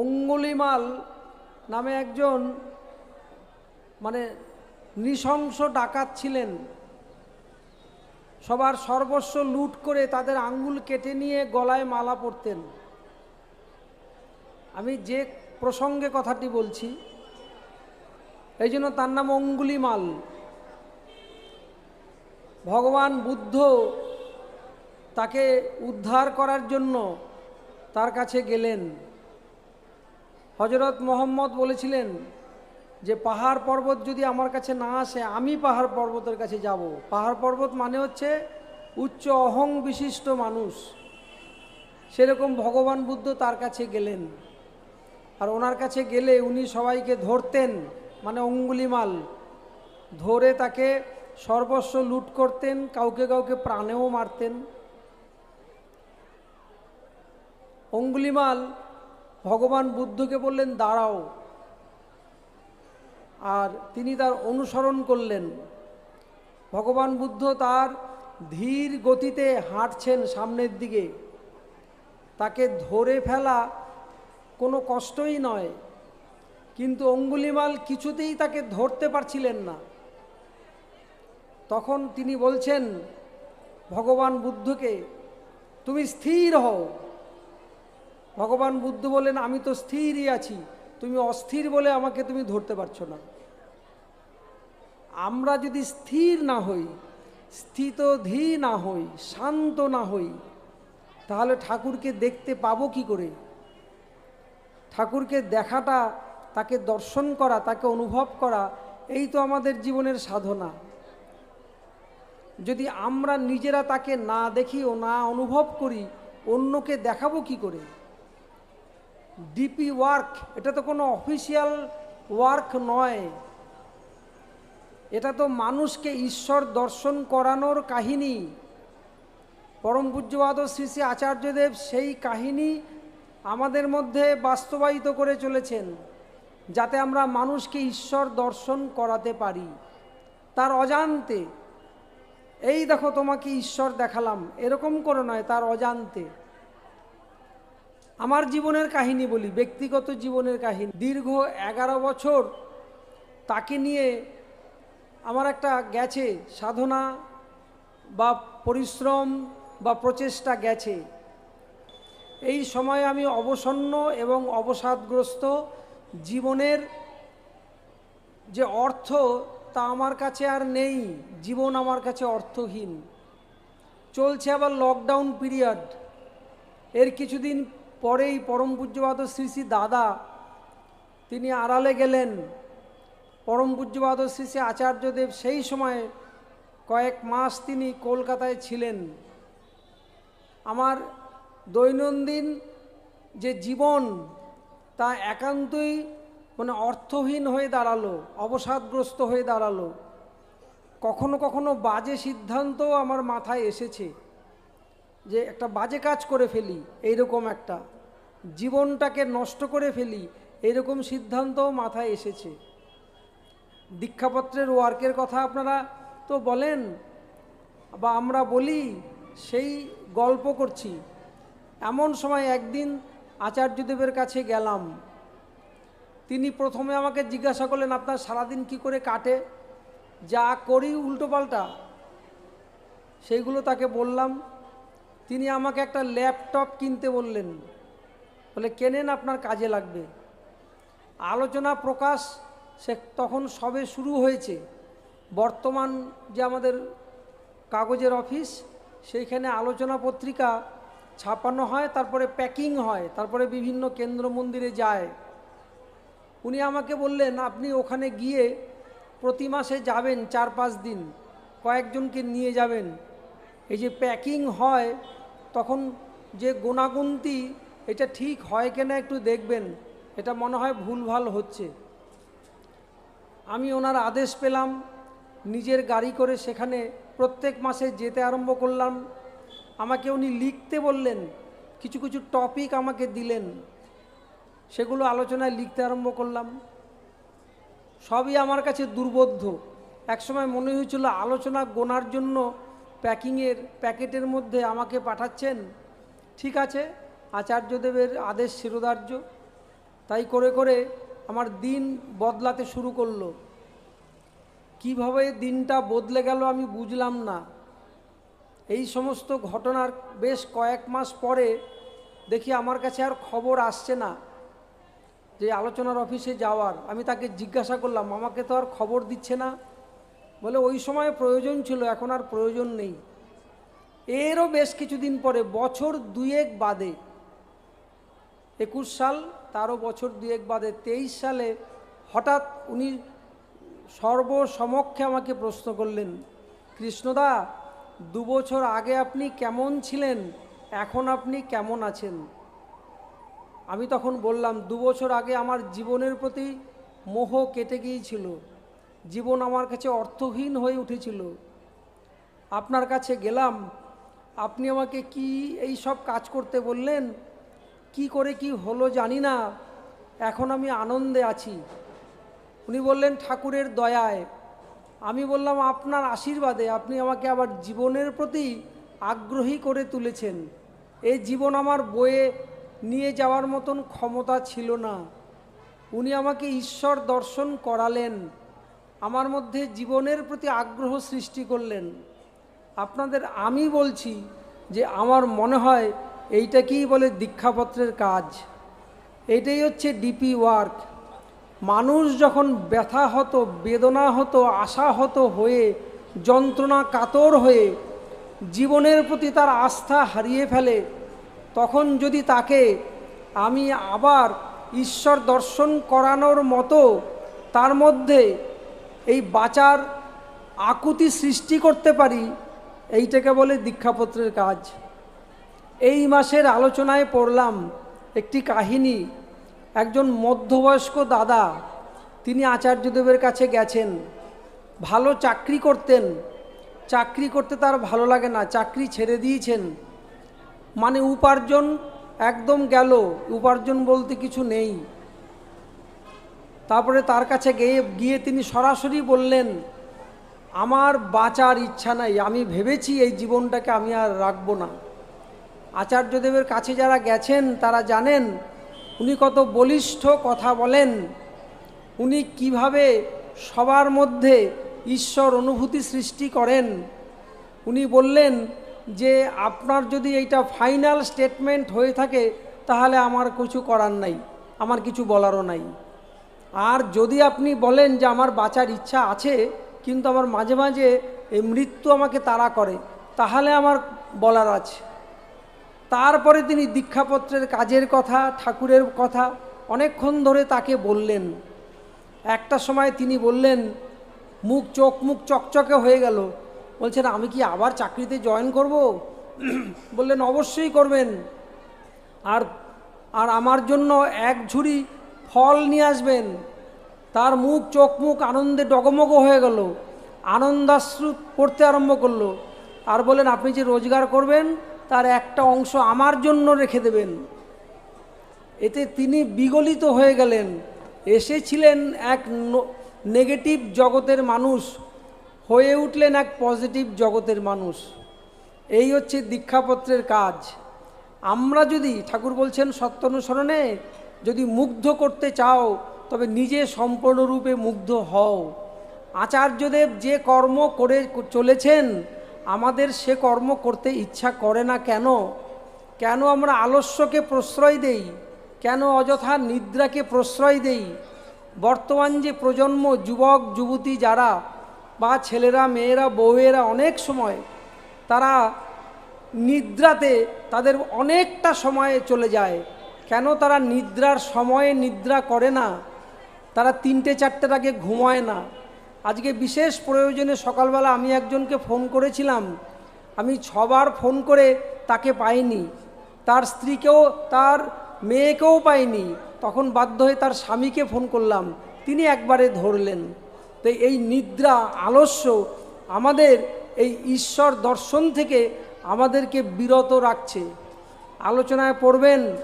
অঙ্গুলিমাল নামে একজন মানে নৃশংস ডাকাত ছিলেন। সবার সর্বস্ব লুট করে তাদের আঙ্গুল কেটে নিয়ে গলায় মালা পরতেন। আমি যে প্রসঙ্গে কথাটি বলছি, এই জন্য তার নাম অঙ্গুলিমাল। ভগবান বুদ্ধ তাকে উদ্ধার করার জন্য তার কাছে গেলেন। হজরত মোহাম্মদ বলেছিলেন যে, পাহাড় পর্বত যদি আমার কাছে না আসে, আমি পাহাড় পর্বতের কাছে যাব। পাহাড় পর্বত মানে হচ্ছে উচ্চ অহং বিশিষ্ট মানুষ। সেরকম ভগবান বুদ্ধ তার কাছে গেলেন। আর ওনার কাছে গেলে উনি সবাইকে ধরতেন মানে অঙ্গুলিমাল। ধরে তাকে সর্বস্ব লুট করতেন, কাউকে কাউকে প্রাণেও মারতেন। অঙ্গুলিমাল ভগবান বুদ্ধকে বললেন, দাঁড়াও। আর তিনি তার অনুসরণ করলেন। ভগবান বুদ্ধ তার ধীর গতিতে হাঁটছেন সামনের দিকে। তাকে ধরে ফেলা কোনো কষ্টই নয়, কিন্তু অঙ্গুলিমাল কিছুতেই তাকে ধরতে পারছিলেন না। তখন তিনি বলছেন, ভগবান বুদ্ধকে, তুমি স্থির হও। ভগবান বুদ্ধ বলেন, আমি তো স্থিরই আছি। তুমি অস্থির বলে আমাকে তুমি ধরতে পারছ না। আমরা যদি স্থির না হই স্থিত স্থিতধী না হই, শান্ত না হই, তাহলে ঠাকুরকে দেখতে পাবো কি করে? ঠাকুরকে দেখাটা, তাকে দর্শন করা, তাকে অনুভব করা, এই তো আমাদের জীবনের সাধনা। যদি আমরা নিজেরা তাকে না দেখি ও না অনুভব করি, অন্যকে দেখাবো কি করে? ডিপি ওয়ার্ক এটা তো কোনো অফিসিয়াল ওয়ার্ক নয়। এটা তো মানুষকে ঈশ্বর দর্শন করানোর কাহিনী। পরম পূজ্যবাদ শ্রী শ্রী আচার্যদেব সেই কাহিনী আমাদের মধ্যে বাস্তবায়িত করে চলেছেন, যাতে আমরা মানুষকে ঈশ্বর দর্শন করাতে পারি। তার অজান্তে, এই দেখো তোমাকে ঈশ্বর দেখালাম, এরকম করে নয়, তার অজান্তে। আমার জীবনের কাহিনী বলি, ব্যক্তিগত জীবনের কাহিনী। দীর্ঘ এগারো বছর তাকে নিয়ে আমার একটা গেছে, সাধনা বা পরিশ্রম বা প্রচেষ্টা গেছে। এই সময় আমি অবসন্ন এবং অবসাদগ্রস্ত। জীবনের যে অর্থ তা আমার কাছে আর নেই, জীবন আমার কাছে অর্থহীন। চলছে আবার লকডাউন পিরিয়ড এর কিছুদিন পরেই পরম পূজ্যবাদ শ্রী শ্রী দাদা তিনি আড়ালে গেলেন। পরম পূজ্যবাদ শ্রী শ্রী আচার্যদেব সেই সময় কয়েক মাস তিনি কলকাতায় ছিলেন। আমার দৈনন্দিন যে জীবন তা একান্তই মানে অর্থহীন হয়ে দাঁড়াল, অবসাদগ্রস্ত হয়ে দাঁড়াল। কখনো কখনো বাজে সিদ্ধান্তও আমার মাথায় এসেছে যে একটা বাজে কাজ করে ফেলি, এইরকম একটা। জীবনটাকে নষ্ট করে ফেলি এইরকম সিদ্ধান্তও মাথায় এসেছে। দীক্ষাপত্রের ওয়ার্কের কথা আপনারা তো বলেন, বা আমরা বলি, সেই গল্প করছি। এমন সময় একদিন আচার্যদেবের কাছে গেলাম। তিনি প্রথমে আমাকে জিজ্ঞাসা করলেন, আপনার সারাদিন কি করে কাটে? যা করি উল্টোপাল্টা সেইগুলো তাকে বললাম। তিনি আমাকে একটা ল্যাপটপ কিনতে বললেন। বলে, কেনেন আপনার কাজে লাগবে? আলোচনা, প্রকাশ, সে তখন সবে শুরু হয়েছে। বর্তমান যে আমাদের কাগজের অফিস, সেইখানে আলোচনা পত্রিকা ছাপানো হয়, তারপরে প্যাকিং হয়, তারপরে বিভিন্ন কেন্দ্র মন্দিরে যায়। উনি আমাকে বললেন, আপনি ওখানে গিয়ে প্রতি মাসে যাবেন চার পাঁচ দিন, কয়েকজনকে নিয়ে যাবেন। এই যে প্যাকিং হয়, তখন যে গোনাগুন্তি এটা ঠিক হয় কিনা একটু দেখবেন। এটা মনে হয় ভুলভাল হচ্ছে। আমি ওনার আদেশ পেলাম, নিজের গাড়ি করে সেখানে প্রত্যেক মাসে যেতে আরম্ভ করলাম। আমাকে উনি লিখতে বললেন, কিছু কিছু টপিক আমাকে দিলেন। সেগুলো আলোচনায় লিখতে আরম্ভ করলাম। সবই আমার কাছে দুর্বোধ্য। একসময় মনে হয়েছিল আলোচনা গোনার জন্য প্যাকিংয়ের প্যাকেটের মধ্যে আমাকে পাঠাচ্ছেন। ঠিক আছে আচার্যদেবের আদেশ শিরোধার্য। তাই করে করে আমার দিন বদলাতে শুরু করল। কীভাবে দিনটা বদলে গেল আমি বুঝলাম না। এই সমস্ত ঘটনার বেশ কয়েক মাস পরে দেখি আমার কাছে আর খবর আসছে না যে আলোচনার অফিসে যাওয়ার। আমি তাকে জিজ্ঞাসা করলাম, আমাকে তো আর খবর দিচ্ছে না? বলে, ওই সময় প্রয়োজন ছিল, এখন আর প্রয়োজন নেই। এরও বেশ কিছুদিন পরে, বছর দুয়েক বাদে একুশ সাল, তারও বছর দুয়েক বাদে তেইশ সালে হঠাৎ উনি সর্বসমক্ষে আমাকে প্রশ্ন করলেন, কৃষ্ণদা, দু বছর আগে আপনি কেমন ছিলেন? এখন আপনি কেমন আছেন? আমি তখন বললাম, দু বছর আগে আমার জীবনের প্রতি মোহ কেটে গিয়েছিল। জীবন আমার কাছে অর্থহীন হয়ে উঠেছিল। আপনার কাছে গেলাম। আপনি আমাকে কি এই সব কাজ করতে বললেন? কি করে কি হলো জানি না। এখন আমি আনন্দে আছি। উনি বললেন, ঠাকুরের দয়ায়। আমি বললাম, আপনার আশীর্বাদে আপনি আমাকে আবার জীবনের প্রতি আগ্রহী করে তুলেছেন। এই জীবন আমার বয়ে নিয়ে যাওয়ার মতন ক্ষমতা ছিল না। উনি আমাকে ঈশ্বর দর্শন করালেন। আমার মধ্যে জীবনের প্রতি আগ্রহ সৃষ্টি করলেন। আপনাদের আমি বলছি যে, আমার মনে হয় এইটাকেই বলে দীক্ষাপত্রের কাজ? এটাই হচ্ছে ডিপি ওয়ার্ক মানুষ যখন ব্যথা হতো, বেদনা হতো আশাহত হয়ে, যন্ত্রণা কাতর হয়ে জীবনের প্রতি তার আস্থা হারিয়ে ফেলে, তখন যদি তাকে আমি আবার ঈশ্বর দর্শন করানোর মতো তার মধ্যে এই বাঁচার আকুতি সৃষ্টি করতে পারি, এইটাকে বলে দীক্ষাপত্রের কাজ। এই মাসের আলোচনায় পড়লাম একটি কাহিনী। একজন মধ্যবয়স্ক দাদা, তিনি আচার্যদেবের কাছে গেছেন। ভালো চাকরি করতেন। চাকরি করতে তার ভালো লাগে না, চাকরি ছেড়ে দিয়েছেন। মানে উপার্জন একদম গেল, উপার্জন বলতে কিছু নেই। তারপরে তার কাছে গিয়ে গিয়ে তিনি সরাসরি বললেন, আমার বাঁচার ইচ্ছা নাই, আমি ভেবেছি এই জীবনটাকে আমি আর রাখব না। আচার্যদেবের কাছে যারা গেছেন, তারা জানেন, উনি কত বলিষ্ঠ কথা বলেন। উনি কীভাবে সবার মধ্যে ঈশ্বর অনুভূতি সৃষ্টি করেন। উনি বললেন যে, আপনার যদি এইটা ফাইনাল স্টেটমেন্ট হয়ে থাকে, তাহলে আমার কিছু করার নাই, আমার কিছু বলারও নাই। আর যদি আপনি বলেন যে, আমার বাঁচার ইচ্ছা আছে, কিন্তু আমার মাঝে মাঝে এই মৃত্যু আমাকে তাড়া করে, তাহলে আমার বলার আছে। তারপরে তিনি দীক্ষাপত্রের কাজের কথা, ঠাকুরের কথা অনেকক্ষণ ধরে তাকে বললেন। একটা সময় তিনি বললেন, মুখ চোখ মুখ চকচকে হয়ে গেল। বলছেন, আমি কি আবার চাকরিতে জয়েন করব? বললেন, অবশ্যই করবেন। আর আর আমার জন্য এক ঝুড়ি ফল নিয়ে আসবেন। তার মুখ চোখ মুখ আনন্দে ডগমগ হয়ে গেল। আনন্দাশ্রু পড়তে আরম্ভ করল। আর বলেন আপনি যে রোজগার করবেন তার একটা অংশ আমার জন্য রেখে দেবেন। এতে তিনি বিগলিত হয়ে গেলেন। এসেছিলেন এক নেগেটিভ জগতের মানুষ, হয়ে উঠলেন এক পজিটিভ জগতের মানুষ। এই হচ্ছে দীক্ষাপত্রের কাজ। আমরা যদি, ঠাকুর বলছেন সত্য অনুসরণে, যদি মুগ্ধ করতে চাও, তবে নিজে সম্পূর্ণরূপে মুগ্ধ হও। আচার্যদেব যে কর্ম করে চলেছেন আমাদের সে কর্ম করতে ইচ্ছা করে না কেন? কেন আমরা আলস্যকে প্রশ্রয় দেই? কেন অযথা নিদ্রাকে প্রশ্রয় দেই? বর্তমান যে প্রজন্ম, যুবক, যুবতী যারা, বা ছেলেরা, মেয়েরা, বউয়েরা অনেক সময় তারা নিদ্রাতে তাদের অনেকটা সময়ে চলে যায়। কেন তারা নিদ্রার সময়ে নিদ্রা করে না? তারা তিনটে চারটের আগে ঘুমায় না। আজকে বিশেষ প্রয়োজনে সকালবেলা আমি একজনকে ফোন করেছিলাম। আমি ছবার ফোন করে তাকে পাইনি। তার স্ত্রীকেও, তার মেয়েকেও পাইনি। তখন বাধ্য হয়ে তার স্বামীকে ফোন করলাম। তিনি একবারে ধরলেন। তো এই নিদ্রা, আলস্য আমাদের এই ঈশ্বর দর্শন থেকে আমাদেরকে বিরত রাখছে। আলোচনায় পড়বেন,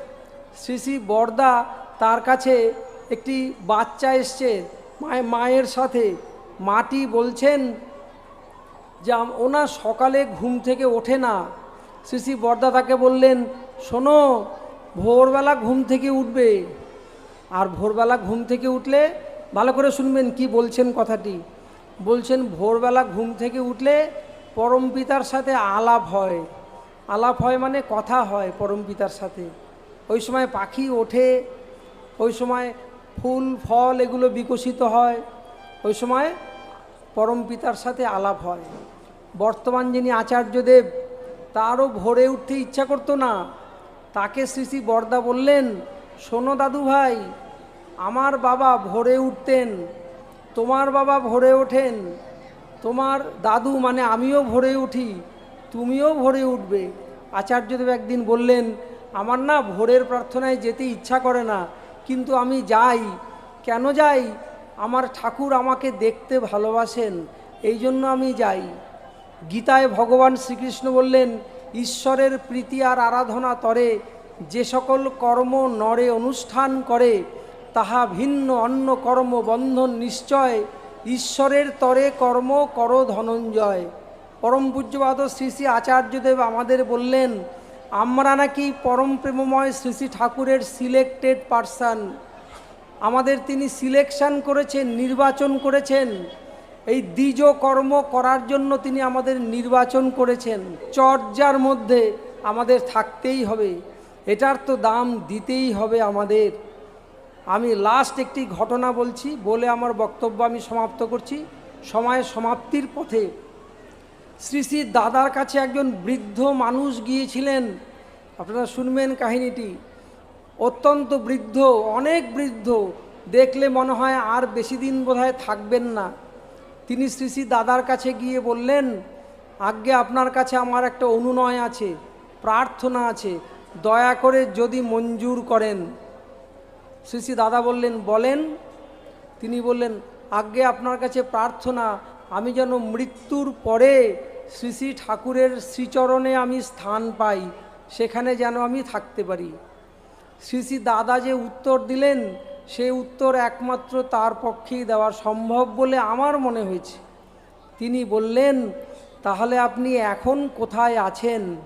শ্রী শ্রী বর্দা তার কাছে একটি বাচ্চা এসছে, মায়ের সাথে। মাটি বলছেন যে ওনার সকালে ঘুম থেকে ওঠে না। শ্রী শ্রী বর্দা তাকে বললেন, শোনো, ভোরবেলা ঘুম থেকে উঠবে। আর ভোরবেলা ঘুম থেকে উঠলে ভালো করে শুনবেন কি বলছেন কথাটি। বলছেন, ভোরবেলা ঘুম থেকে উঠলে পরম পিতার সাথে আলাপ হয়। আলাপ হয় মানে কথা হয় পরম পিতার সাথে। ওই সময় পাখি ওঠে, ওই সময় ফুল, ফল এগুলো বিকশিত হয়। ওই সময় পরম পিতার সাথে আলাপ হয়। বর্তমান যিনি আচার্যদেব, তারও ভোরে উঠতে ইচ্ছা করতো না। তাকে শ্রী শ্রী বরদা বললেন, শোনো দাদু ভাই, আমার বাবা ভোরে উঠতেন, তোমার বাবা ভোরে ওঠেন, তোমার দাদু মানে আমিও ভোরে উঠি, তুমিও ভোরে উঠবে। আচার্যদেব একদিন বললেন, আমার না ভোরের প্রার্থনায় যেতে ইচ্ছা করে না, কিন্তু আমি যাই। কেন যাই? আমার ঠাকুর আমাকে দেখতে ভালোবাসেন, এই জন্য আমি যাই। গীতায় ভগবান শ্রীকৃষ্ণ বললেন, ঈশ্বরের প্রীতি আর আরাধনা তরে, যে সকল কর্ম নরে অনুষ্ঠান করে, তাহা ভিন্ন অন্য কর্ম বন্ধন নিশ্চয়, ঈশ্বরের তরে কর্ম কর ধনঞ্জয়। পরম পূজ্যবাদ শ্রী শ্রী আচার্যদেব আমাদের বললেন, আমরা নাকি পরম প্রেমময় শ্রী শ্রী ঠাকুরের সিলেক্টেড পারসন আমাদের তিনি সিলেকশন করেছেন, নির্বাচন করেছেন। এই দ্বিজ কর্ম করার জন্য তিনি আমাদের নির্বাচন করেছেন। চর্যার মধ্যে আমাদের থাকতেই হবে। এটার তো দাম দিতেই হবে আমাদের। আমি লাস্ট একটি ঘটনা বলছি, বলে আমার বক্তব্য আমি সমাপ্ত করছি। সময় সমাপ্তির পথে শ্রী শ্রী দাদার কাছে একজন বৃদ্ধ মানুষ গিয়েছিলেন। আপনারা শুনবেন কাহিনীটি। অত্যন্ত বৃদ্ধ, অনেক বৃদ্ধ। দেখলে মনে হয় আর বেশি দিন বোধহয় থাকবেন না। তিনি শ্রী শ্রী দাদার কাছে গিয়ে বললেন, আজ্ঞে, আপনার কাছে আমার একটা অনুনয় আছে, প্রার্থনা আছে। দয়া করে যদি মঞ্জুর করেন। শ্রী শ্রী দাদা বললেন, বলেন। তিনি বললেন, আজ্ঞে, আপনার কাছে প্রার্থনা, আমি যেন মৃত্যুর পরে শ্রী শ্রী ঠাকুরের শ্রীচরণে আমি স্থান পাই, সেখানে যেন আমি থাকতে পারি। শ্রী শ্রী দাদা যে উত্তর দিলেন সেই উত্তর একমাত্র তার পক্ষেই দেওয়া সম্ভব বলে আমার মনে হয়েছে। তিনি বললেন, তাহলে আপনি এখন কোথায় আছেন?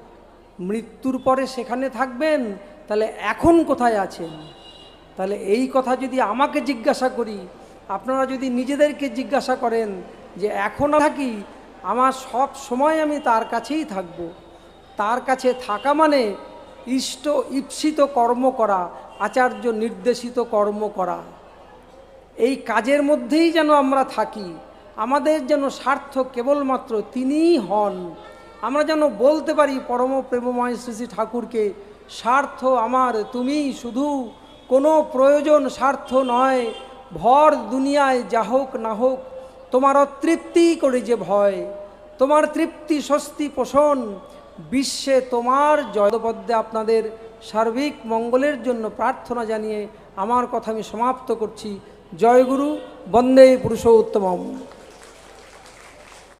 মৃত্যুর পরে সেখানে থাকবেন? তাহলে এখন কোথায় আছেন? তাহলে এই কথা যদি আমাকে জিজ্ঞাসা করি, আপনারা যদি নিজেদেরকে জিজ্ঞাসা করেন যে এখন থাকি, আমার সব সময় আমি তার কাছেই থাকব। তার কাছে থাকা মানে ইষ্ট ঈপ্সিত কর্ম করা, আচার্য নির্দেশিত কর্ম করা। এই কাজের মধ্যেই যেন আমরা থাকি, আমাদের যেন স্বার্থ কেবলমাত্র তিনিই হন। আমরা যেন বলতে পারি, পরম প্রেমময় শ্রী শ্রী ঠাকুরকে, স্বার্থ আমার, তুমি শুধু কোনো প্রয়োজন স্বার্থ নয়, ভর দুনিয়ায় যা হোক না হোক তোমার তৃপ্তি করে যে ভয়। তোমার তৃপ্তি স্বস্তি পোষণ বিশ্বে তোমার জয়পদ্যে আপনাদের সার্বিক মঙ্গলের জন্য প্রার্থনা জানিয়ে আমার কথা আমি সমাপ্ত করছি। জয়গুরু বন্দে পুরুষোত্তমম।